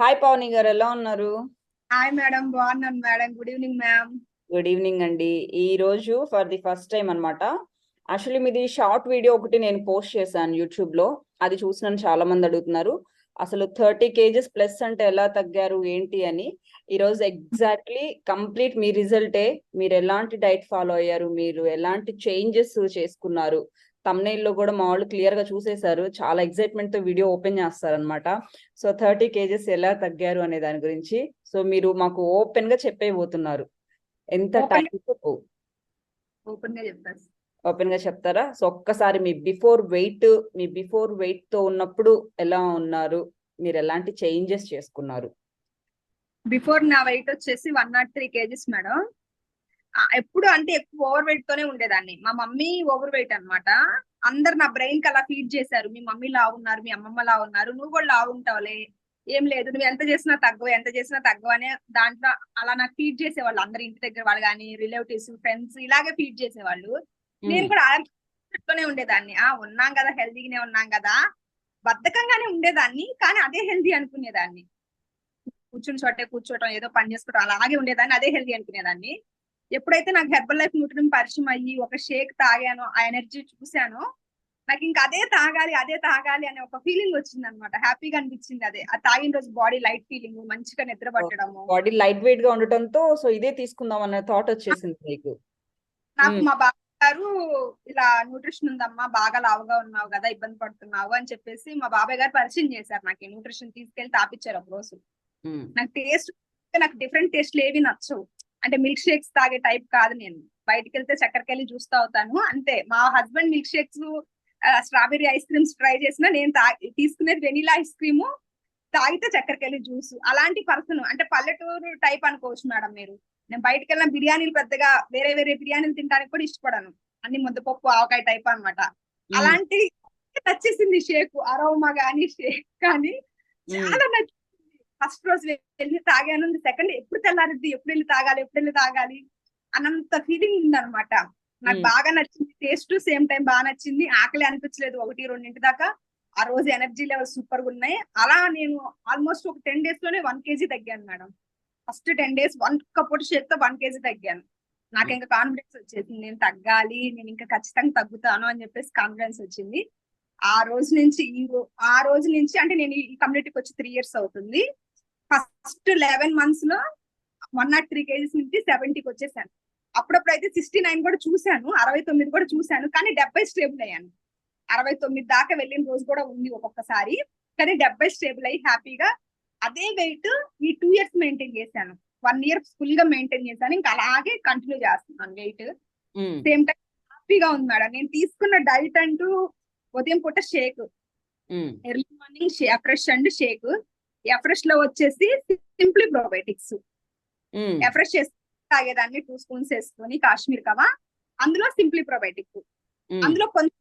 Hi పవని గారు. ఎలా ఉన్నారు? హాయ్ మేడం బాగున్నాను madam good evening ma'am good evening అండి. ఈ రోజు ఫర్ ది ఫస్ట్ టైం అన్నమాట. యాక్చువల్లీ మీది షార్ట్ వీడియో ఒకటి నేను పోస్ట్ చేశాను యూట్యూబ్లో. అది చూసి నన్ను చాలా మంది అడుగుతున్నారు. అసలు థర్టీ కేజెస్ ప్లస్ అంటే ఎలా తగ్గారు ఏంటి అని. ఈ రోజు ఎగ్జాక్ట్లీ కంప్లీట్ మీ రిజల్టే మీరు ఎలాంటి డైట్ ఫాలో అయ్యారు? మీరు ఎలాంటి చేంజెస్ చేసుకున్నారు? లో కూడా మా వాళ్ళు క్లియర్గా చూసేశారు. చాలా ఎక్సైట్మెంట్తో వీడియో ఓపెన్ చేస్తారనమాట సో థర్టీ కేజెస్ ఎలా తగ్గారు అనే దాని గురించి. సో మీరు మాకు ఓపెన్గా చెప్పేయబోతున్నారు. ఎంత టైం ఓపెన్గా ఓపెన్గా చెప్తారా? సో ఒక్కసారి మీ బిఫోర్ వెయిట్ మీ బిఫోర్ వెయిట్తో ఉన్నప్పుడు ఎలా ఉన్నారు? మీరు ఎలాంటి చేంజెస్ చేసుకున్నారు? బిఫోర్ నా వెయిట్ వచ్చేసి one nought three kgs madam ఎప్పుడు అంటే ఎక్కువ ఓవర్ వెయిట్ తోనే ఉండేదాన్ని. మా మమ్మీ ఓవర్ వెయిట్ అన్నమాట. అందరు నా బ్రెయిన్కి అలా ఫీడ్ చేశారు. మీ మమ్మీ లా ఉన్నారు మీ అమ్మమ్మ లా ఉన్నారు నువ్వు కూడా లా ఉంటావులే. ఏం లేదు నువ్వు ఎంత చేసినా తగ్గవు ఎంత చేసినా తగ్గవు అనే దాంట్లో అలా నాకు ఫీడ్ చేసేవాళ్ళు. అందరు ఇంటి దగ్గర వాళ్ళు కానీ రిలేటివ్స్ ఫ్రెండ్స్ ఇలాగే ఫీడ్ చేసేవాళ్ళు. నేను కూడా తోనే ఉండేదాన్ని. ఆ ఉన్నాం కదా హెల్దీగానే ఉన్నాం కదా. బద్ధకంగానే ఉండేదాన్ని కానీ అదే హెల్దీ అనుకునేదాన్ని. కూర్చుని చోటే కూర్చోవటం ఏదో పని చేసుకోవటం అలాగే ఉండేదాన్ని అదే హెల్దీ అనుకునేదాన్ని. ఎప్పుడైతే నాకు హెర్బల్ లైఫ్ న్యూట్రియం పరిచయం అయ్యి ఒక షేక్ తాగాను ఆ ఎనర్జీ చూశాను నాకు ఇంకా అదే తాగాలి అదే తాగాలి అనే ఒక ఫీలింగ్ వచ్చింది అనమాట హ్యాపీగా అనిపించింది అదే. ఆ తాగిన రోజు బాడీ లైట్ ఫీలింగ్ మంచిగా నిద్ర పట్టడము. బాడీ లైట్ వెయిట్గా ఉండటంతో సో ఇదే తీసుకుందాం అనే థాట్ వచ్చేసింది మీకు. నాకు. మా బాబు గారు ఇలా న్యూట్రిషన్ ఉందమ్మా బాగా లావుగా ఉన్నావు కదా ఇబ్బంది పడుతున్నావు అని చెప్పేసి మా బాబాయ్ గారు పరిచయం చేశారు నాకు న్యూట్రిషన్ తీసుకెళ్ళి తాపిచ్చారు ఒక రోజు. నాకు టేస్ట్ నాకు డిఫరెంట్ టేస్ట్లు ఏవి నచ్చవు. అంటే మిల్క్ షేక్స్ తాగే టైప్ కాదు నేను. బయటికి వెళ్తే చక్కెరకెళ్ళి జ్యూస్ తాగుతాను అంతే. మా husband milkshakes strawberry ice creams try చేసినా నేను తీసుకునేది వెనిలా ఐస్ క్రీము తాగితే చక్కెరకెళ్ళి జ్యూస్. అలాంటి పర్సన్ అంటే పల్లెటూరు టైప్ అనుకోవచ్చు మేడం మీరు. నేను బయటకు వెళ్ళిన బిర్యానీలు పెద్దగా వేరే వేరే బిర్యానీలు తినడానికి కూడా ఇష్టపడను. అన్ని ముద్దపప్పు ఆవకాయ టైప్ అన్నమాట. ఉమ్, అలాంటి నచ్చేసింది షేక్ అరోమా గానీ షేక్ కానీ చాలా నచ్చింది ఫస్ట్ రోజు వెళ్ళి తాగాను సెకండ్ ఎప్పుడు తెల్లారిద్ది? ఎప్పుడు వెళ్ళి తాగాలి? ఎప్పుడు వెళ్ళి తాగాలి? అన్నంత ఫీలింగ్ ఉంది అనమాట నాకు. బాగా నచ్చింది. టేస్ట్ సేమ్ టైం బాగా నచ్చింది. ఆకలి అనిపించలేదు. ఒకటి రెండింటి దాకా ఆ రోజు ఎనర్జీ లెవెల్ సూపర్గా ఉన్నాయి. అలా నేను ఆల్మోస్ట్ ఒక టెన్ డేస్లోనే one kg తగ్గాను madam. First ten days one కప్పుడు షేక్తో వన్ కేజీ తగ్గాను. నాకు ఇంకా కాన్ఫిడెన్స్ వచ్చేసింది. నేను తగ్గాలి నేను ఇంకా ఖచ్చితంగా తగ్గుతాను అని చెప్పేసి కాన్ఫిడెన్స్ వచ్చింది. ఆ రోజు నుంచి ఈ ఆ రోజు నుంచి అంటే నేను ఈ కమ్యూనిటీకి వచ్చి త్రీ ఇయర్స్ అవుతుంది. ఫస్ట్ లెవెన్ మంత్స్లో వన్ నాట్ త్రీ కేజీస్ నుంచి సెవెంటీకి వచ్చేసాను. అప్పుడప్పుడు అయితే సిక్స్టీ నైన్ కూడా చూశాను అరవై తొమ్మిది కూడా చూశాను కానీ డెబ్బై స్టేబుల్ అయ్యాను. అరవై తొమ్మిది దాకా వెళ్ళిన రోజు కూడా ఉంది ఒక్కొక్కసారి కానీ డెబ్బై స్టేబుల్ అయ్యి హ్యాపీగా అదే వెయిట్ ఈ టూ ఇయర్స్ మెయింటైన్ చేశాను. వన్ ఇయర్ ఫుల్గా మెయింటైన్ చేశాను ఇంకా అలాగే కంటిన్యూ చేస్తున్నాను వెయిట్ సేమ్ టైం హ్యాపీగా ఉంది మేడం. నేను తీసుకున్న డైట్ అంటూ ఉదయం పూట shake early morning afresh and shake ఎఫ్రెష్లో వచ్చేసి సింప్లీ ప్రోబయోటిక్స్ ఎఫ్రెష్ చేసి తాగేదాన్ని టూ స్పూన్స్ వేసుకొని కాశ్మీర్ కవా. అందులో సింప్లీ ప్రోబయోటిక్ అందులో కొంచెం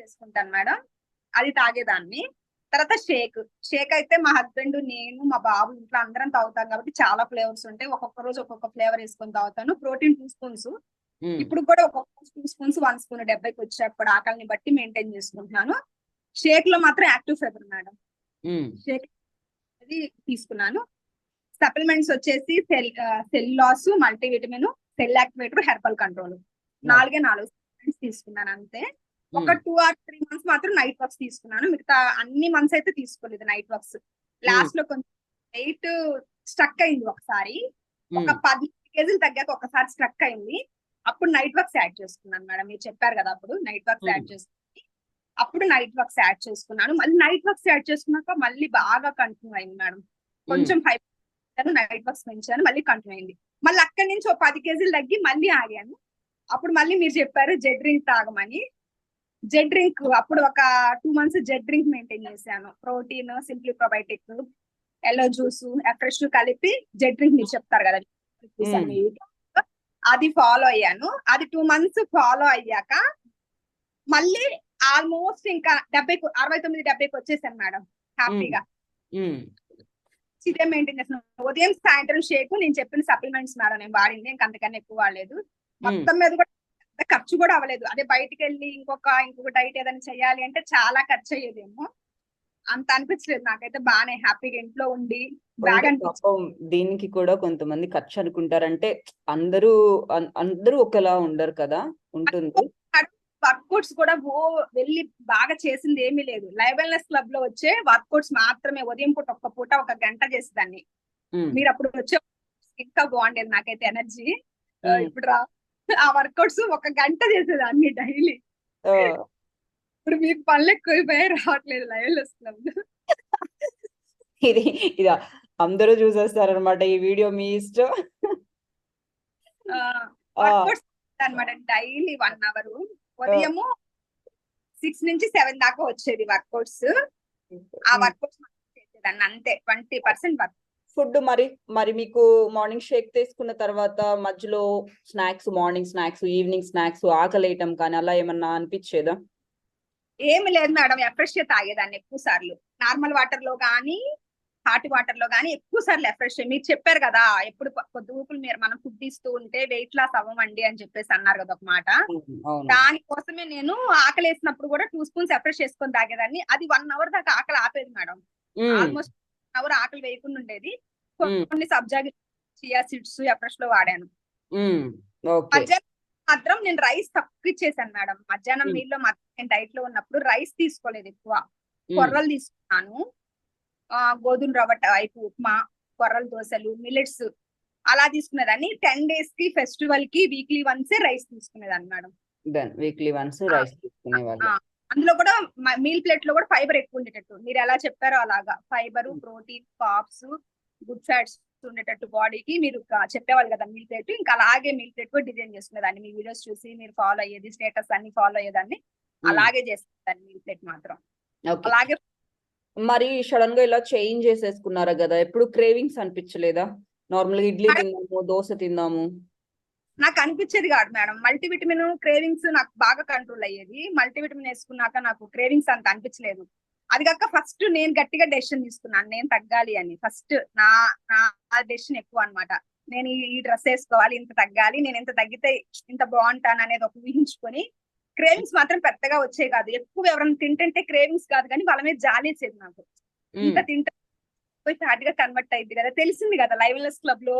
వేసుకుంటాను మేడం. అది తాగేదాన్ని. తర్వాత షేక్. షేక్ అయితే మా హస్బెండ్ నేను మా బాబు ఇంట్లో అందరం తాగుతాం కాబట్టి చాలా ఫ్లేవర్స్ ఉంటాయి. ఒక్కొక్క రోజు ఒక్కొక్క ఫ్లేవర్ వేసుకొని తాగుతాను. ప్రోటీన్ టూ స్పూన్స్ ఇప్పుడు కూడా ఒక్కొక్క టూ స్పూన్స్ వన్ స్పూన్ డెబ్బైకి వచ్చాక కూడా ఆకలిని బట్టి మెయింటైన్ చేసుకుంటున్నాను. షేక్లో మాత్రం యాక్టివ్ ఫైబర్ మేడం. షేక్ అది తీసుకున్నాను. సప్లిమెంట్స్ వచ్చేసి cell cell loss multivitamin cell activator herbal control నాలుగే నాలుగు supplements తీసుకున్నాను అంతే. ఒక టూ ఆర్ త్రీ మంత్స్ మాత్రం నైట్ వర్క్స్ తీసుకున్నాను. మిగతా అన్ని మంత్స్ అయితే తీసుకోలేదు నైట్ వర్క్స్ లాస్ట్లో కొంచెం వెయిట్ స్ట్రక్ అయింది ఒకసారి. ఒక ఉమ్, పది కేజీలు తగ్గాక ఒకసారి స్ట్రక్ అయింది. అప్పుడు నైట్ వర్క్స్ యాడ్ చేసుకున్నాను మేడం. మీరు చెప్పారు కదా అప్పుడు నైట్ వర్క్స్ యాడ్ Hmm. అప్పుడు నైట్ వర్క్స్ యాడ్ చేసుకున్నాను. మళ్ళీ నైట్ వర్క్స్ యాడ్ చేసుకున్నాక మళ్ళీ బాగా కంటిన్యూ అయింది మేడం కొంచెం ఫైవ్ నైట్ వర్క్స్ పెంచాను మళ్ళీ కంటిన్యూ అయింది. మళ్ళీ అక్కడి నుంచి ఒక పది కేజీలు తగ్గి మళ్ళీ ఆగాను. అప్పుడు మళ్ళీ మీరు చెప్పారు జెడ్ డ్రింక్ తాగమని. జెడ్ డ్రింక్ అప్పుడు ఒక two months Z drink maintain చేశాను. Protein simply probiotic yellow juice fresh కలిపి జెడ్ డ్రింక్ మీరు చెప్తారు కదా. అది ఫాలో అయ్యాను. అది టూ మంత్స్ ఫాలో అయ్యాక మళ్ళీ ఆల్మోస్ట్ ఇంకా డెబ్బై అరవై తొమ్మిది డెబ్బైకి వచ్చేసాను మేడం హ్యాపీగా. ఇదే మెయింటైన్ చేస్తున్నాను ఉదయం సాయంత్రం షేక్ నేను చెప్పిన సప్లిమెంట్స్ మేడం నేను వాడింది ఇంకా అంతకన్నా ఎక్కువ వాడలేదు. మొత్తం మీద కూడా ఖర్చు కూడా అవ్వలేదు. అదే బయటికి వెళ్ళి ఇంకొక ఇంకొక డైట్ ఏదైనా చేయాలి అంటే చాలా ఖర్చు అయ్యేదేమో. అంత అనిపించలేదు నాకైతే బాగానే హ్యాపీగా ఇంట్లో ఉండి దీనికి కూడా కొంతమంది ఖర్చు అనుకుంటారు అంటే అందరూ అందరూ ఒకలా ఉండరు కదా ఉంటుంది. వర్కౌట్స్ కూడా ఓ వెళ్ళి బాగా చేసింది ఏమీ లేదు. లైవ్ వెల్నెస్ క్లబ్లో వచ్చే వర్కౌట్స్ మాత్రమే ఉదయం పూట ఒక్క పూట ఒక గంట చేసేదాన్ని. మీరు అప్పుడు వచ్చే ఇంకా బాగుండేది నాకైతే ఎనర్జీ. ఇప్పుడు రా. ఆ వర్కౌట్స్ ఒక గంట చేసేదాన్ని డైలీ. ఇప్పుడు మీకు పనులు ఎక్కువైపోయి రావట్లేదు లైవ్ వెల్నెస్ క్లబ్. ఇది ఇది అందరూ చూసేస్తారనమాట ఈ వీడియో మీ ఇష్టం. అన్నమాట డైలీ వన్ అవర్. ఉదయము సిక్స్ నుంచి సెవెన్ దాకా వచ్చేది వర్కౌట్స్ ఆ. వర్కౌట్స్ చేసేదాన్ని అంతే ట్వంటీ పర్సెంట్ వర్క్ ఫుడ్ మరి మరి మీకు మార్నింగ్ షేక్ తీసుకున్న తర్వాత మధ్యలో snacks morning snacks evening snacks ఆకలి వేయటం కానీ అలా ఏమన్నా అనిపించేదా? ఏమి లేదు మేడం ఎఫ్రెష్ తాగేదాన్ని ఎక్కువ సార్లు నార్మల్ వాటర్లో కానీ హాట్ వాటర్లో కానీ ఎక్కువ సార్లు ఎఫ్రెష్ మీరు చెప్పారు కదా ఎప్పుడు పొద్దు ఊపులు మీరు మనం ఫుడ్ ఇస్తూ ఉంటే వెయిట్ లాస్ అవ్వమండి అని చెప్పేసి అన్నారు కదా ఒక మాట. దానికోసమే నేను ఆకలి వేసినప్పుడు కూడా టూ స్పూన్స్ ఎఫ్రెష్ వేసుకొని తాగేదాన్ని. అది వన్ అవర్ దాకా ఆకలి ఆపేది మేడం. ఆల్మోస్ట్ అవర్ ఆకలి వేయకుండా ఉండేది. కొన్ని సబ్జా చియా సీడ్స్ ఎఫ్రెష్లో వాడాను. మాత్రం నేను రైస్ తక్కువ ఇచ్చేసాను మేడం. మధ్యాహ్నం. మీల్లో మాత్రం నేను డైట్లో ఉన్నప్పుడు రైస్ తీసుకోలేదు ఎక్కువ. కొర్రలు తీసుకున్నాను. గోధుమ రవ్వ టైపు ఉప్మా కొర్రల దోశలు మిల్లెట్స్ అలా తీసుకునేదాన్ని. టెన్ డేస్కి ఫెస్టివల్కి weekly once rice తీసుకునేదాన్ని madam done weekly once rice తీసుకునేవాళ్ళు. అందులో కూడా మీల్ ప్లేట్లో కూడా ఫైబర్ ఎక్కువ ఉండేటట్టు. మీరు ఎలా చెప్పారో అలాగా. Fibre. Protein carbs good fats ఉండేటట్టు బాడీకి మీరు చెప్పేవాళ్ళు కదా మీల్ ప్లేట్ ఇంకా అలాగే మీల్ ప్లేట్ కూడా డిజైన్ చేసుకునేదాన్ని. మీ వీడియోస్ చూసి మీరు ఫాలో అయ్యేది స్టేటస్ అన్ని ఫాలో అయ్యేదాన్ని. ఉమ్, అలాగే చేసేదాన్ని మీల్ ప్లేట్ మాత్రం. అలాగే మరి సడన్గా ఇలా చేంజ్ చేసేసుకున్నారా కదా? ఎప్పుడు క్రేవింగ్స్ అనిపించలేదా? నార్మల్గా ఇడ్లీ తిందాము దోశ తిందాము. నాకు అనిపించేది కాదు మేడం. మల్టీవిటమిన్ క్రేవింగ్స్ నాకు బాగా కంట్రోల్ అయ్యేది. మల్టీవిటమిన్ వేసుకున్నాక నాకు క్రేవింగ్స్ అంత అనిపించలేదు. అది కాక ఫస్ట్ నేను గట్టిగా డెసిషన్ తీసుకున్నాను. నేను తగ్గాలి అని. ఫస్ట్ నా నా డెసిషన్ ఎక్కువ అన్నమాట. నేను ఈ- డ్రెస్ వేసుకోవాలి ఇంత తగ్గాలి. నేను ఎంత తగ్గితే ఇంత బాగుంటాను అనేది ఒక ఊహించుకొని క్రేవింగ్స్ మాత్రం పెద్దగా వచ్చే కాదు. ఎక్కువ ఎవరైనా తింటుంటే క్రేవింగ్స్ కాదు కానీ వాళ్ళ మీద జాలేసేది నాకు. ఇంత తింటే పోయి ఫ్యాట్గా కన్వర్ట్ అయింది కదా. తెలిసింది కదా లైవ్లెస్ క్లబ్లో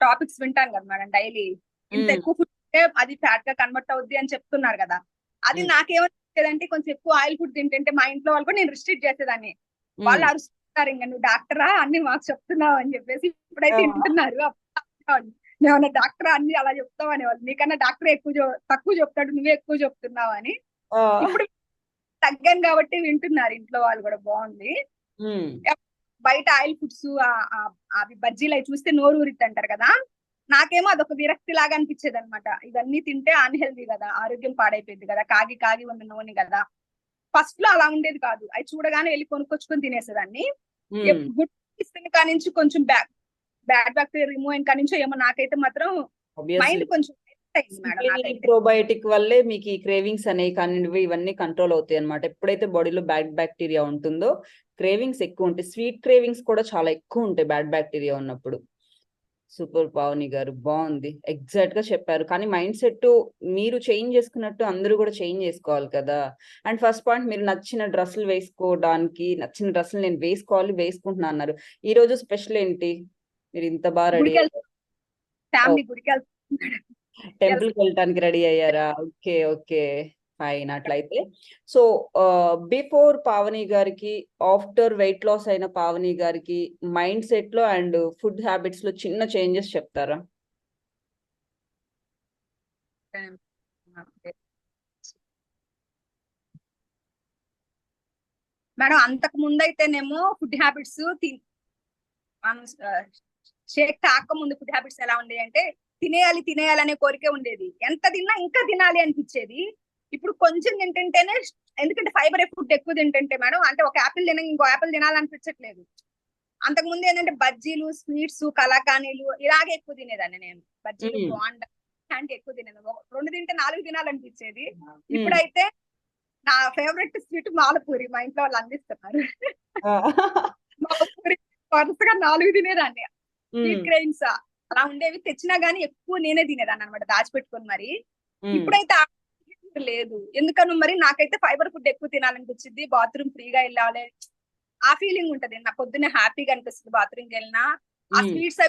టాపిక్స్ వింటాను కదా మేడం డైలీ ఇంత ఎక్కువ ఫుడ్ అది ఫ్యాట్గా కన్వర్ట్ అవుద్ది అని చెప్తున్నారు కదా. అది నాకేమనిపించేదంటే కొంచెం ఎక్కువ ఆయిల్ ఫుడ్ తింటుంటే మా ఇంట్లో వాళ్ళు కూడా నేను రిస్ట్రిక్ట్ చేసేదాన్ని. వాళ్ళు అరుస్తారు ఇంకా నువ్వు డాక్టరా అన్ని మాకు చెప్తున్నావు అని చెప్పేసి ఇప్పుడైతే ఆ. ఏమన్నా డాక్టర్ అన్ని అలా చెప్తావు అనేవాళ్ళు. నీకన్నా డాక్టర్ ఎక్కువ తక్కువ చెప్తాడు నువ్వే ఎక్కువ చెప్తున్నావు అని. ఇప్పుడు తగ్గాను కాబట్టి వింటున్నారు ఇంట్లో వాళ్ళు కూడా బాగుంది. బయట ఆయిల్ ఫుడ్స్ అవి బజ్జీలు అవి చూస్తే నోరు ఊరిద్ది అంటారు కదా. నాకేమో అదొక విరక్తి లాగా అనిపించేది అనమాట ఇవన్నీ తింటే అన్హెల్దీ కదా ఆరోగ్యం పాడైపోయింది కదా కాగి కాగి ఉన్న నూనె కదా. ఫస్ట్లో అలా ఉండేది కాదు. అవి చూడగానే వెళ్ళి కొనుక్కొచ్చుకొని తినేసేదాన్ని. గుడ్ ఇస్తున్న కాడి నుంచి కొంచెం బ్యాడ్ బ్యాడ్ బ్యాక్టీరియా రిమూవ్ అయిన కాడి నుంచి ఏమో నాకైతే మాత్రం. మైండ్ కొంచెం ప్రోబయోటిక్ వల్లే మీకు ఈ క్రేవింగ్స్ అనేవి కానివ్వండి ఇవన్నీ కంట్రోల్ అవుతాయి అన్నమాట. ఎప్పుడైతే బాడీలో బ్యాడ్ బ్యాక్టీరియా ఉంటుందో క్రేవింగ్స్ ఎక్కువ ఉంటాయి. స్వీట్ క్రేవింగ్స్ కూడా చాలా ఎక్కువ ఉంటాయి బ్యాడ్ బ్యాక్టీరియా ఉన్నప్పుడు. సూపర్ పావని గారు బాగుంది. ఎగ్జాక్ట్గా చెప్పారు. కానీ మైండ్ సెట్ మీరు చేంజ్ చేసుకున్నట్టు అందరూ కూడా చేంజ్ చేసుకోవాలి కదా. అండ్ ఫస్ట్ పాయింట్ మీరు నచ్చిన డ్రెస్సులు వేసుకోవడానికి నచ్చిన డ్రెస్సులు నేను వేసుకోవాలి వేసుకుంటున్నా అన్నారు. ఈ రోజు స్పెషల్ ఏంటి? మీరు ఇంత బాగా రెడీ ఫ్యామిలీ గుడికి టెంపుల్కి వెళ్ళటానికి రెడీ అయ్యారా? Okay okay. ఫైన్ అట్లయితే. సో బిఫోర్ పావని గారికి ఆఫ్టర్ వెయిట్ లాస్ అయిన పావని గారికి మైండ్ సెట్లో అండ్ ఫుడ్ హ్యాబిట్స్లో చిన్న చేంజెస్ చెప్తారా? మేడం అంతకు ముందు అయితేనేమో ఫుడ్ హ్యాబిట్స్ షేక్ తాక ముందు ఫుడ్ హ్యాబిట్స్ ఎలా ఉండేవి అంటే తినేయాలి తినేయాలి అనే కోరిక ఉండేది. ఎంత తిన్నా ఇంకా తినాలి అనిపించేది. ఇప్పుడు కొంచెం తింటుంటేనే ఎందుకంటే ఫైబర్ ఫుడ్ ఎక్కువ తింటుంటే మేడం అంటే ఒక యాపిల్ తిన ఇంకో యాపిల్ తినాలనిపించట్లేదు. అంతకు ముందు ఏంటంటే బజ్జీలు స్వీట్స్ కలాకానీలు ఇలాగే ఎక్కువ తినేదాన్ని నేను. బజ్జీలు. బాండా ఇలాంటి ఎక్కువ తినేది రెండు తింటే నాలుగు తినాలనిపించేది. ఇప్పుడైతే నా ఫేవరెట్ స్వీట్ మాలపూరి మా ఇంట్లో వాళ్ళు అందిస్తున్నారు. మాలపూరి వరుసగా నాలుగు తినేదాన్ని. స్వీట్ గ్రెయిన్స్ అలా ఉండేవి. తెచ్చినా గానీ ఎక్కువ నేనే తినేదాన్ని అనమాట దాచిపెట్టుకొని మరి. ఇప్పుడైతే లేదు. ఎందుకనో మరి నాకైతే ఫైబర్ ఫుడ్ ఎక్కువ తినాలనిపించింది బాత్రూమ్ ఫ్రీగా వెళ్ళాలి. ఆ ఫీలింగ్ ఉంటది. నా పొద్దున్నే హ్యాపీగా అనిపిస్తుంది బాత్రూమ్కి వెళ్ళినా. ఆ. స్వీట్స్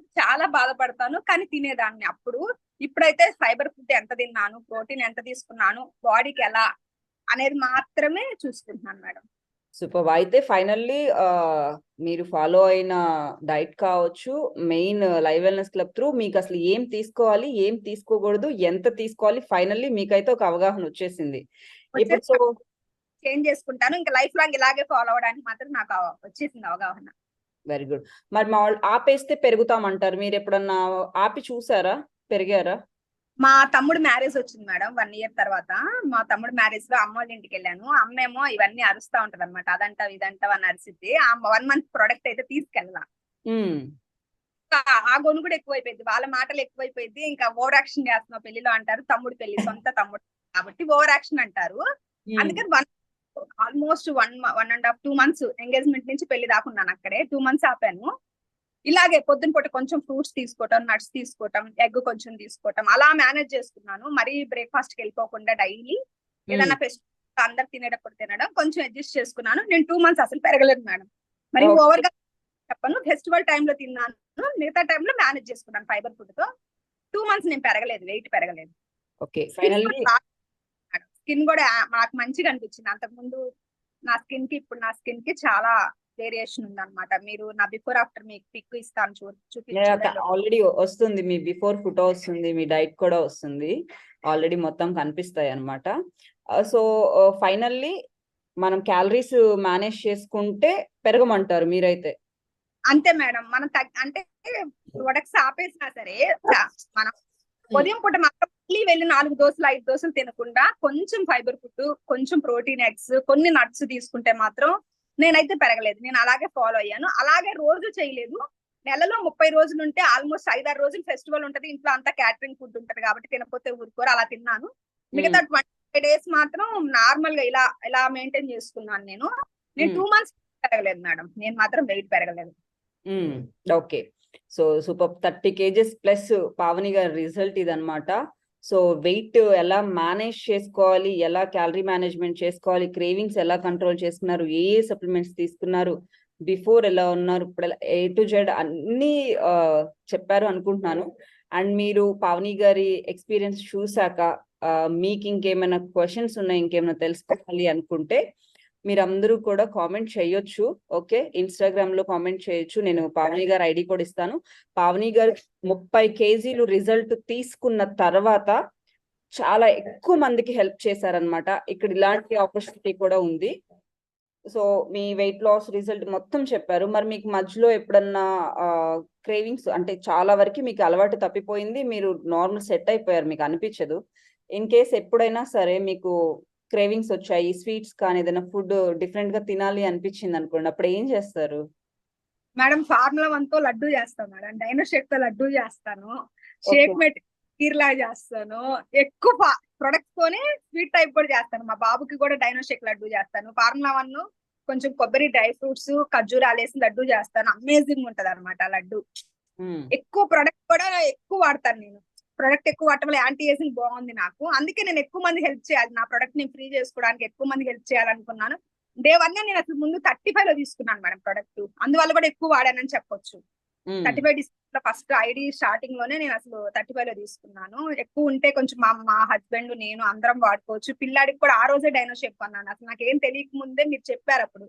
చాలా బాధపడతాను. కానీ తినేదాన్ని అప్పుడు. ఇప్పుడైతే ఫైబర్ ఫుడ్ ఎంత తిన్నాను? ప్రోటీన్ ఎంత తీసుకున్నాను? బాడీకి ఎలా? అనేది మాత్రమే చూసుకుంటున్నాను మేడం. సూపర్. అయితే ఫైనల్లీ మీరు ఫాలో అయిన డైట్ కావచ్చు main live wellness club through మీకు అసలు ఏం తీసుకోవాలి ఏం తీసుకోకూడదు ఎంత తీసుకోవాలి ఫైనల్లీ మీకైతే ఒక అవగాహన వచ్చేసింది. ఇప్పుడు సో చేంజ్ చేసుకుంటాను. ఇంకా లైఫ్ లాంగ్ ఇలాగే ఫాలో అవడానికి మాత్రం నాకు వచ్చేసింది అవగాహన. Very good. మరి మా వాళ్ళు ఆపేస్తే పెరుగుతామంటారు. మీరు ఎప్పుడన్నా ఆపి చూసారా? పెరిగారా? మా తమ్ముడు మ్యారేజ్ వచ్చింది మేడం వన్ ఇయర్ తర్వాత. మా తమ్ముడు మ్యారేజ్లో అమ్మ వాళ్ళ ఇంటికి వెళ్ళాను. అమ్మ ఏమో ఇవన్నీ అరుస్తా ఉంటది అనమాట అదంటావు ఇదంటావు అని అరిసిద్ది. ఆ వన్ మంత్ ప్రొడక్ట్ అయితే తీసుకెళ్ళా. ఆ- గొను కూడా ఎక్కువైపోయింది. వాళ్ళ మాటలు ఎక్కువైపోయింది. ఇంకా ఓవర్ యాక్షన్ చేస్తున్నావు పెళ్ళిలో అంటారు. తమ్ముడు పెళ్ళి సొంత తమ్ముడు కాబట్టి ఓవర్ యాక్షన్ అంటారు. అందుకని one almost one one and half two months engagement నుంచి పెళ్ళి దాకున్నాను అక్కడే. టూ మంత్స్ ఆపాను. ఇలాగే పొద్దున పూట కొంచెం ఫ్రూట్స్ తీసుకోవటం నట్స్ తీసుకోవటం ఎగ్ కొంచెం తీసుకోవటం అలా మేనేజ్ చేసుకున్నాను. మరీ బ్రేక్ఫాస్ట్కి వెళ్ళిపోకుండా డైలీ ఏదైనా ఫెస్టివల్ అందరు తినేటప్పుడు తినడం కొంచెం అడ్జస్ట్ చేసుకున్నాను. నేను టూ మంత్స్ అసలు పెరగలేదు మేడం. మరి. ఓవర్గా చెప్పను. ఫెస్టివల్లో తిన్నాను. మిగతా టైంలో మేనేజ్ చేసుకున్నాను ఫైబర్ ఫుడ్తో టూ మంత్స్ నేను పెరగలేదు వెయిట్ పెరగలేదు. ఓకే. స్కిన్ కూడా నాకు మంచిగా అనిపించింది. అంతకు ముందు నా స్కిన్కి ఇప్పుడు నా స్కిన్కి చాలా వేరియేషన్ ఉంది అనమాట మీరు నా బిఫోర్ ఆఫ్టర్ మీకు పిక్ ఇస్తాను చూ చూపించండి ఆల్రెడీ వస్తుంది. మీ బిఫోర్ ఫోటో వస్తుంది మీ డైట్ కూడా వస్తుంది. ఆల్రెడీ మొత్తం కనిపిస్తాయి అనమాట సో ఫైనల్లీ మనం క్యాలరీస్ మేనేజ్ చేసుకుంటే పెరగమంటారు మీరైతే. అంతే మేడం. మనం అంటే ప్రొడక్ట్స్ ఆపేసినా సరే మనం ఉదయం పూట మాత్రం మళ్ళీ వెళ్ళి నాలుగు దోశలు ఐదు దోశలు తినకుండా కొంచెం ఫైబర్ ఫుడ్ కొంచెం ప్రోటీన్ ఎగ్స్ కొన్ని నట్స్ తీసుకుంటే మాత్రం నేనైతే పెరగలేదు. నేను అలాగే ఫాలో అయ్యాను. అలాగే రోజు చేయలేదు. నెలలో ముప్పై రోజులు ఉంటే ఆల్మోస్ట్ ఐదారు రోజులు ఫెస్టివల్ ఉంటది. ఇంట్లో అంతా క్యాటరింగ్ ఫుడ్ ఉంటది కాబట్టి తినకపోతే ఊరుకోరు. అలా తిన్నాను. మిగతా ట్వంటీ డేస్ మాత్రం నార్మల్గా ఇలా ఇలా మెయింటైన్ చేసుకున్నాను నేను. నేను. టూ మంత్స్ పెరగలేదు మేడం. నేను మాత్రం వెయిట్ పెరగలేదు. Okay. So super. Thirty kgs plus Pavani గారి రిజల్ట్ ఇదన్నమాట. సో వెయిట్ ఎలా మేనేజ్ చేసుకోవాలి? ఎలా క్యాలరీ మేనేజ్మెంట్ చేసుకోవాలి? క్రేవింగ్స్ ఎలా కంట్రోల్ చేసుకున్నారు? ఏ ఏ సప్లిమెంట్స్ తీసుకున్నారు? బిఫోర్ ఎలా ఉన్నారు? ఇప్పుడు ఏ టు జెడ్ అన్ని చెప్పారు అనుకుంటున్నాను. అండ్ మీరు పావని గారి ఎక్స్పీరియన్స్ చూసాక మీకు ఇంకేమైనా క్వశ్చన్స్ ఉన్నాయి ఇంకేమైనా తెలుసుకోవాలి అనుకుంటే మీరందరూ కూడా కామెంట్ చేయొచ్చు ఓకే? ఇన్స్టాగ్రామ్లో కామెంట్ చేయొచ్చు. నేను పావని గారి ఐడి కూడా ఇస్తాను. పావని గారు ముప్పై కేజీలు రిజల్ట్ తీసుకున్న తర్వాత చాలా ఎక్కువ మందికి హెల్ప్ చేశారనమాట ఇక్కడ ఇలాంటి ఆపర్చునిటీ కూడా ఉంది. సో మీ వెయిట్ లాస్ రిజల్ట్ మొత్తం చెప్పారు. మరి మీకు మధ్యలో ఎప్పుడన్నా క్రేవింగ్స్ అంటే చాలా వరకు మీకు అలవాటు తప్పిపోయింది. మీరు నార్మల్ సెట్ అయిపోయారు. మీకు అనిపించదు. ఇన్ కేస్ ఎప్పుడైనా సరే మీకు క్రేవింగ్స్ వచ్చాయి స్వీట్స్ కానీ ఏదైనా ఫుడ్ డిఫరెంట్గా తినాలి అనిపించింది అనుకోండి అప్పుడు ఏం చేస్తారు? మేడం ఫార్ములా వన్తో లడ్డు చేస్తాను మేడం. డైనో షేక్తో లడ్డు చేస్తాను. షేక్ మెట్ కీర్లా చేస్తాను. ఎక్కువ ప్రొడక్ట్స్ తోనే స్వీట్ టైప్ కూడా చేస్తాను. మా బాబుకి కూడా డైనో షేక్ లడ్డు చేస్తాను. ఫార్ములా వన్ కొంచెం కొబ్బరి డ్రై ఫ్రూట్స్ ఖర్జూరాలు వేసి లడ్డు చేస్తాను. అమేజింగ్ ఉంటది అనమాట లడ్డు. ఎక్కువ ప్రొడక్ట్ కూడా ఎక్కువ వాడతాను నేను. ప్రొడక్ట్ ఎక్కువ వాడటం వల్ల యాంటీ ఏజింగ్ బాగుంది నాకు. అందుకే నేను ఎక్కువ మంది హెల్ప్ చేయాలి. నా ప్రొడక్ట్ని ఫ్రీ చేసుకోవడానికి ఎక్కువ మంది హెల్ప్ చేయాలనుకున్నాను. డే వన్ నేను అసలు ముందు థర్టీ ఫైవ్లో తీసుకున్నాను మేడం ప్రొడక్ట్ అందువల్ల కూడా ఎక్కువ వాడానని చెప్పొచ్చు. థర్టీ ఫైవ్ డిస్కౌంట్లో ఫస్ట్ ఐడి స్టార్టింగ్లోనే నేను అసలు థర్టీ ఫైవ్లో తీసుకున్నాను. ఎక్కువ ఉంటే కొంచెం మా మా హస్బెండ్ నేను అందరం వాడుకోవచ్చు. పిల్లాడికి కూడా ఆ రోజే డైనో షేప్ అన్నాను. అసలు నాకేం తెలియక ముందే మీరు చెప్పారు అప్పుడు.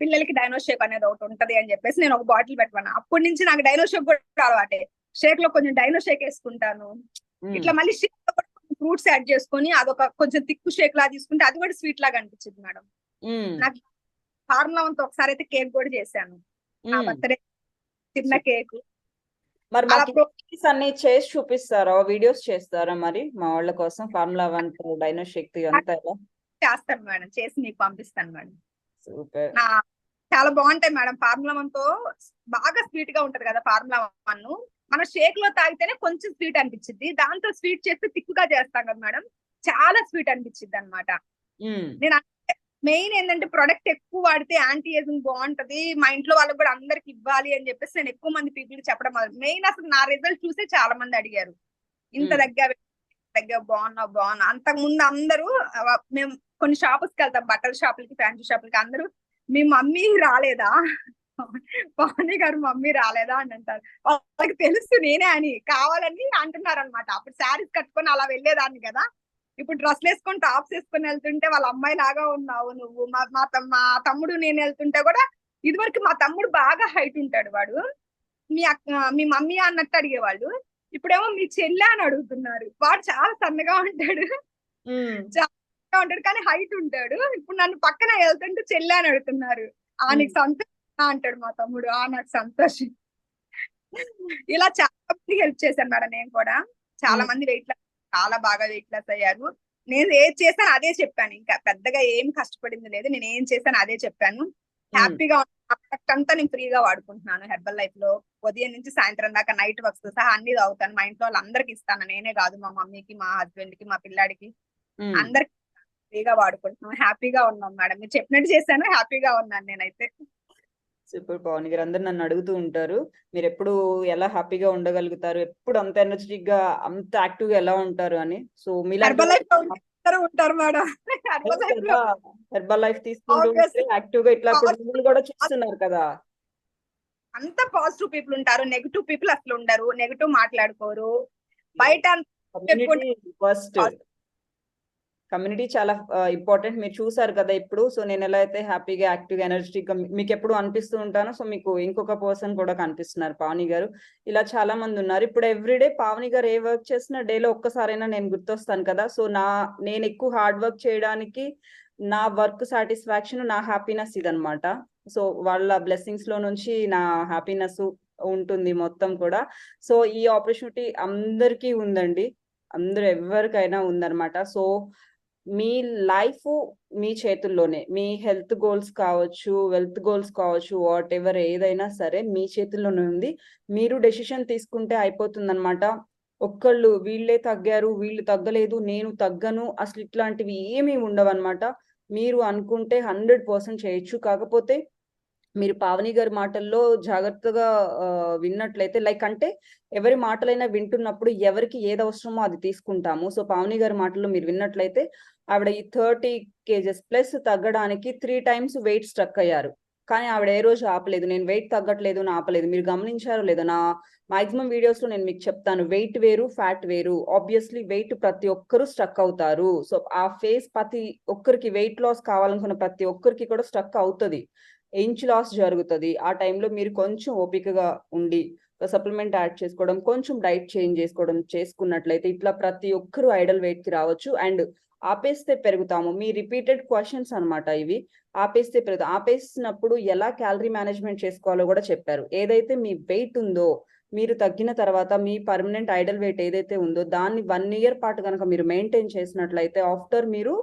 పిల్లలకి డైనో షేప్ అనేది ఒకటి ఉంటది అని చెప్పేసి నేను ఒక బాటిల్ పెట్టుకున్నాను. అప్పటి నుంచి నాకు డైనో షేప్ కూడా అలవాటే. షేక్లో కొంచెం డైనో షేక్ వేసుకుంటాను. మ్మ్. ఇట్లా మళ్ళీ షేక్లో కూడా ఫ్రూట్స్ యాడ్ చేసుకొని అదొక కొంచెం తిక్కు షేక్ లా తీసుకుంటే అది కూడా స్వీట్ లాగా అనిపించింది మేడం. మ్మ్. నాకు ఫార్ములా వంత ఒకసారి అయితే కేక్ కూడా చేశాను. నా మ్మ్. బర్త్డే చిన్న కేక్ మరి వీడియోస్ అన్ని చేసి చూపిస్తారా? వీడియోస్ చేస్తారా మరి? మా వాళ్ళ కోసం ఫార్ములా వన్ డైనో శక్తి అంతా చేస్తాను మేడం. చేసి మీకు పంపిస్తాను మేడం. సూపర్. చాలా బాగుంటాయి మేడం. ఫార్ములా వన్తో బాగా స్వీట్గా ఉంటది కదా ఫార్ములా వన్. మన షేక్లో తాగితేనే కొంచెం స్వీట్ అనిపించింది దాంతో స్వీట్ చేస్తే తిక్కుగా చేస్తాం కదా మేడం. చాలా స్వీట్ అనిపించింది అనమాట మెయిన్ ఏంటంటే ప్రొడక్ట్ ఎక్కువ వాడితే యాంటీ ఏజింగ్ బాగుంటది. మా ఇంట్లో వాళ్ళకి కూడా అందరికి ఇవ్వాలి అని చెప్పేసి నేను ఎక్కువ మంది పీపుల్ చెప్పడం మెయిన్ అసలు నా రిజల్ట్ చూసే చాలా మంది అడిగారు. ఇంత. దగ్గర దగ్గర బాగున్నావు బాగున్నా అంతకు ముందు అందరూ మేము కొన్ని షాప్స్కి వెళ్తాం. బట్టల షాపులకి ఫ్యాన్సీ షాపులకి అందరూ మీ మమ్మీ రాలేదా? పవని గారు మమ్మీ రాలేదా అని అంటారు. వాళ్ళకి తెలుసు నేనే అని కావాలని అంటున్నారు అనమాట అప్పుడు శారీస్ కట్టుకొని అలా వెళ్ళేదాన్ని కదా. ఇప్పుడు డ్రెస్లు వేసుకొని టాప్స్ వేసుకొని వెళ్తుంటే వాళ్ళ అమ్మాయి లాగా ఉన్నావు నువ్వు. మా మా తమ్- మా తమ్ముడు నేను వెళ్తుంటే కూడా ఇదివరకు మా తమ్ముడు బాగా హైట్ ఉంటాడు వాడు. మీ అక్క మీ మమ్మీ అన్నట్టు అడిగేవాళ్ళు. ఇప్పుడేమో మీ చెల్లె అని అడుగుతున్నారు. వాడు చాలా సన్నగా ఉంటాడు. సన్నగా ఉంటాడు కానీ హైట్ ఉంటాడు. ఇప్పుడు నన్ను పక్కన వెళ్తుంటే చెల్లె అని అడుగుతున్నారు. ఆ నీకు సంతోషం అంటాడు మా తమ్ముడు. ఆ నాకు సంతోషం. ఇలా చాలా మంది హెల్ప్ చేశాను మేడం నేను కూడా. చాలా. మంది వెయిట్ లాస్ చాలా బాగా వెయిట్ లాస్ అయ్యారు. నేను ఏది చేశాను అదే చెప్పాను. ఇంకా పెద్దగా ఏం కష్టపడింది లేదు. నేను ఏం చేశాను అదే చెప్పాను. హ్యాపీగా అంతా నేను ఫ్రీగా వాడుకుంటున్నాను. హెర్బల్ లైఫ్లో ఉదయం నుంచి సాయంత్రం దాకా నైట్ వర్క్స్ సహా అన్ని తాగుతాను. మా ఇంట్లో వాళ్ళందరికి ఇస్తాను. నేనే కాదు మా మమ్మీకి మా హస్బెండ్కి మా పిల్లాడికి. అందరికి ఫ్రీగా వాడుకుంటున్నాం హ్యాపీగా ఉన్నాం మేడం. మీరు చెప్పినట్టు చేశాను. హ్యాపీగా ఉన్నాను నేనైతే. సూపర్ పవన్ గారు అందరు నన్ను అడుగుతూ ఉంటారు మీరు ఎప్పుడు ఎలా హ్యాపీగా ఉండగలుగుతారు? ఎప్పుడు అంత ఎనర్జెటిక్గా అంత యాక్టివ్గా ఎలా ఉంటారు? అని. సో హెర్బల్ లైఫ్ ఉంటారు మేడం. హెర్బల్ తీసుకుంటూ. యాక్టివ్గా ఇట్లా ఇప్పుడు కూడా చూస్తున్నారు కదా. అంత పాజిటివ్ పీపుల్ ఉంటారు. నెగిటివ్ పీపుల్ అసలు ఉండరు. నెగిటివ్ మాట్లాడుకోరు. బయట ఫస్ట్ కమ్యూనిటీ చాలా ఇంపార్టెంట్. మీరు చూసారు కదా ఇప్పుడు. సో నేను ఎలా అయితే హ్యాపీగా యాక్టివ్గా ఎనర్జెటిక్గా మీకు ఎప్పుడు అనిపిస్తూ ఉంటాను సో మీకు ఇంకొక పర్సన్ కూడా కనిపిస్తున్నారు పావని గారు. ఇలా చాలా మంది ఉన్నారు. ఇప్పుడు ఎవ్రీడే పావని గారు ఏ వర్క్ చేసినా డేలో ఒక్కసారైనా నేను గుర్తొస్తాను కదా. సో నా నేను ఎక్కువ హార్డ్ వర్క్ చేయడానికి నా వర్క్ సాటిస్ఫాక్షన్ నా హ్యాపీనెస్ ఇదనమాట. సో వాళ్ళ బ్లెస్సింగ్స్లో నుంచి నా హ్యాపీనెస్ ఉంటుంది మొత్తం కూడా. సో ఈ ఆపర్చునిటీ అందరికీ ఉందండి. అందరు ఎవరికైనా ఉందన్నమాట సో మీ లైఫ్ మీ చేతుల్లోనే. మీ హెల్త్ గోల్స్ కావచ్చు వెల్త్ గోల్స్ కావచ్చు వాట్ ఎవర్ ఏదైనా సరే మీ చేతుల్లోనే ఉంది. మీరు డెసిషన్ తీసుకుంటే అయిపోతుంది అనమాట ఒక్కళ్ళు వీళ్ళే తగ్గారు వీళ్ళు తగ్గలేదు నేను తగ్గను అసలు ఇట్లాంటివి ఏమీ ఉండవన్నమాట. మీరు అనుకుంటే హండ్రెడ్ పర్సెంట్ చేయొచ్చు. కాకపోతే మీరు పావని గారి మాటల్లో జాగ్రత్తగా విన్నట్లయితే లైక్ అంటే ఎవరి మాటలైనా వింటున్నప్పుడు ఎవరికి ఏది అవసరమో అది తీసుకుంటాము. సో పావని గారి మాటల్లో మీరు విన్నట్లయితే ఆవిడ ఈ థర్టీ కేజెస్ ప్లస్ తగ్గడానికి త్రీ టైమ్స్ వెయిట్ స్ట్రక్ అయ్యారు. కానీ ఆవిడ ఏ రోజు ఆపలేదు. నేను వెయిట్ తగ్గట్లేదు అని ఆపలేదు. మీరు గమనించారో లేదో నా మాక్సిమం వీడియోస్లో నేను మీకు చెప్తాను. వెయిట్ వేరు ఫ్యాట్ వేరు. ఆబ్వియస్లీ వెయిట్ ప్రతి ఒక్కరు స్ట్రక్ అవుతారు. సో ఆ ఫేస్ ప్రతి ఒక్కరికి వెయిట్ లాస్ కావాలనుకున్న ప్రతి ఒక్కరికి కూడా స్ట్రక్ అవుతుంది. ఇంచ్ లాస్ జరుగుతుంది. ఆ టైంలో మీరు కొంచెం ఓపికగా ఉండి సప్లిమెంట్ యాడ్ చేసుకోవడం కొంచెం డైట్ చేంజ్ చేసుకోవడం చేసుకున్నట్లయితే ఇట్లా ప్రతి ఒక్కరు ఐడల్ వెయిట్కి రావచ్చు. అండ్ ఆపేస్తే పెరుగుతాము. మీ రిపీటెడ్ క్వశ్చన్స్ అనమాట ఇవి. ఆపేస్తే పెరుగుతాం ఆపేసినప్పుడు ఎలా క్యాలరీ మేనేజ్మెంట్ చేసుకోవాలో కూడా చెప్పారు. ఏదైతే మీ వెయిట్ ఉందో మీరు తగ్గిన తర్వాత మీ పర్మనెంట్ ఐడల్ వెయిట్ ఏదైతే ఉందో దాన్ని వన్ ఇయర్ పాటు కనుక మీరు మెయింటైన్ చేసినట్లయితే ఆఫ్టర్ మీరు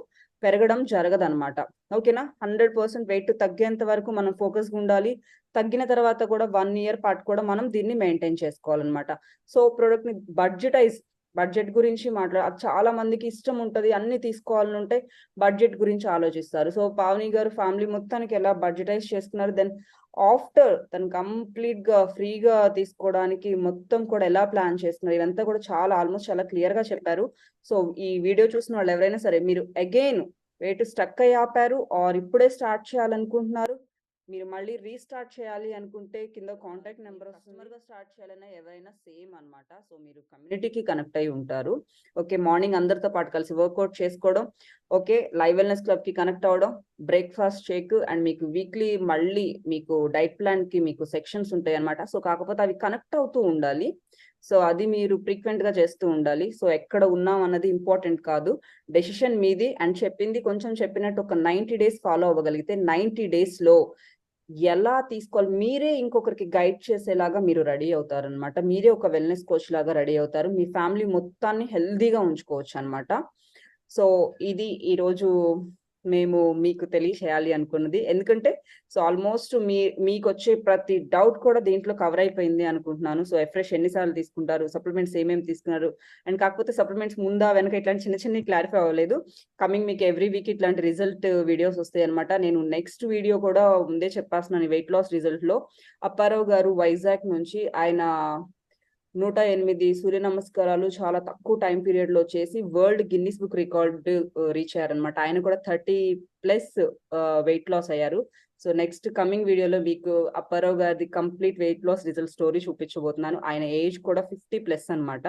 పెరగడం జరగదన్నమాట. ఓకేనా? హండ్రెడ్ పర్సెంట్ వెయిట్ తగ్గేంత వరకు మనం ఫోకస్ ఉండాలి. తగ్గిన తర్వాత కూడా వన్ ఇయర్ పాటు కూడా మనం దీన్ని మెయింటైన్ చేసుకోవాలన్నమాట. సో ప్రోడక్ట్ని బడ్జెటైజ్ బడ్జెట్ గురించి మాట్లాడ చాలా మందికి ఇష్టం ఉంటది అన్ని తీసుకోవాలని ఉంటే బడ్జెట్ గురించి ఆలోచిస్తారు. సో పావని గారు ఫ్యామిలీ మొత్తానికి ఎలా బడ్జెటైజ్ చేసుకున్నారు? దెన్ ఆఫ్టర్ తను కంప్లీట్గా ఫ్రీగా తీసుకోవడానికి మొత్తం కూడా ఎలా ప్లాన్ చేస్తున్నారు? ఇవంతా కూడా చాలా ఆల్మోస్ట్ చాలా క్లియర్గా చెప్పారు. సో ఈ వీడియో చూసిన వాళ్ళు ఎవరైనా సరే మీరు అగైన్ వెయిట్ స్టక్ అయి ఆపారు ఆర్ ఇప్పుడే స్టార్ట్ చేయాలనుకుంటున్నారు మీరు మళ్ళీ రీస్టార్ట్ చేయాలి అనుకుంటే కింద కాంటాక్ట్ నెంబర్ కస్టమర్గా స్టార్ట్ చేయాలన్నా ఎవరైనా సేమ్ అన్నమాట. సో మీరు కమ్యూనిటీకి కనెక్ట్ అయి ఉంటారు. ఓకే మార్నింగ్ అందరితో పాటు కలిసి వర్కౌట్ చేసుకోవడం. ఓకే లైవ్ వెల్నెస్ క్లబ్కి కనెక్ట్ అవ్వడం బ్రేక్ఫాస్ట్ షేక్ అండ్ మీకు వీక్లీ మళ్ళీ మీకు డైట్ ప్లాన్కి మీకు సెక్షన్స్ ఉంటాయి అన్నమాట. సో కాకపోతే అవి కనెక్ట్ అవుతూ ఉండాలి. సో అది మీరు ఫ్రీక్వెంట్గా చేస్తూ ఉండాలి. సో ఎక్కడ ఉన్నాం అన్నది ఇంపార్టెంట్ కాదు. డెసిషన్ మీది. అండ్ చెప్పింది కొంచెం చెప్పినట్టు ఒక నైన్టీ డేస్ ఫాలో అవ్వగలిగితే నైన్టీ డేస్లో ఎలా తీసుకోవాలి? మీరే ఇంకొకరికి గైడ్ చేసేలాగా మీరు రెడీ అవుతారు అనమాట మీరే ఒక వెల్నెస్ కోచ్ లాగా రెడీ అవుతారు. మీ ఫ్యామిలీ మొత్తాన్ని హెల్దీగా ఉంచుకోవచ్చు అనమాట సో ఇది ఈరోజు మేము మీకు తెలియచేయాలి అనుకున్నది. ఎందుకంటే సో ఆల్మోస్ట్ మీ మీకు వచ్చే ప్రతి డౌట్ కూడా దీంట్లో కవర్ అయిపోయింది అనుకుంటున్నాను. సో ఎఫ్రెష్ ఎన్నిసార్లు తీసుకుంటారు సప్లిమెంట్స్ ఏమేమి తీసుకున్నారు అండ్ కాకపోతే సప్లిమెంట్స్ ముందా వెనక ఇట్లాంటి చిన్న చిన్న క్లారిఫై అవ్వలేదు. కమింగ్ మీకు ఎవ్రీ వీక్ ఇట్లాంటి రిజల్ట్ వీడియోస్ వస్తాయి అనమాట నేను నెక్స్ట్ వీడియో కూడా ముందే చెప్పేస్తున్నాను వెయిట్ లాస్ రిజల్ట్లో అప్పారావు గారు వైజాగ్ నుంచి ఆయన నూట ఎనిమిది సూర్య నమస్కారాలు చాలా తక్కువ టైం పీరియడ్లో చేసి world Guinness book record reach అయ్యారనమాట ఆయన కూడా thirty plus uh, weight loss అయ్యారు. సో నెక్స్ట్ కమింగ్ వీడియోలో మీకు అప్పారావు గారిది complete weight loss result story చూపించబోతున్నాను. ఆయన ఏజ్ కూడా ఫిఫ్టీ ప్లస్ అన్నమాట.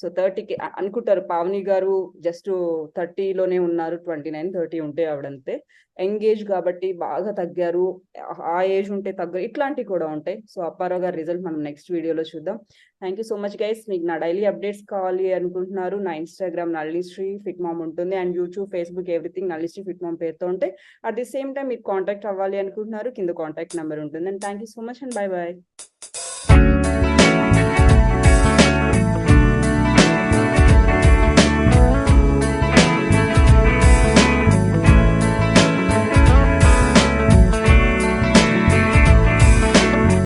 సో థర్టీకి అనుకుంటారు పావని గారు జస్ట్ థర్టీలోనే ఉన్నారు ట్వంటీ నైన్ థర్టీ ఉంటే ఆవిడంతే. ఎంగేజ్ కాబట్టి బాగా తగ్గారు. ఆ ఏజ్ ఉంటే తగ్గరు ఇట్లాంటివి కూడా ఉంటాయి. సో అప్పారావు గారి రిజల్ట్ మనం నెక్స్ట్ వీడియోలో చూద్దాం. Thank you so much guys. మీకు నా డైలీ అప్డేట్స్ కావాలి అనుకుంటున్నారు నా ఇన్స్టాగ్రామ్ నల్లిశ్రీ ఫిట్ మామ్ ఉంటుంది and YouTube Facebook everything Nallisri fit mom పేరుతో ఉంటాయి అట్ ది సేమ్ టైం మీకు కాంటాక్ట్ అవ్వాలి అనుకుంటున్నారు కింద కాంటాక్ట్ నెంబర్ ఉంటుంది. And thank you so much and bye bye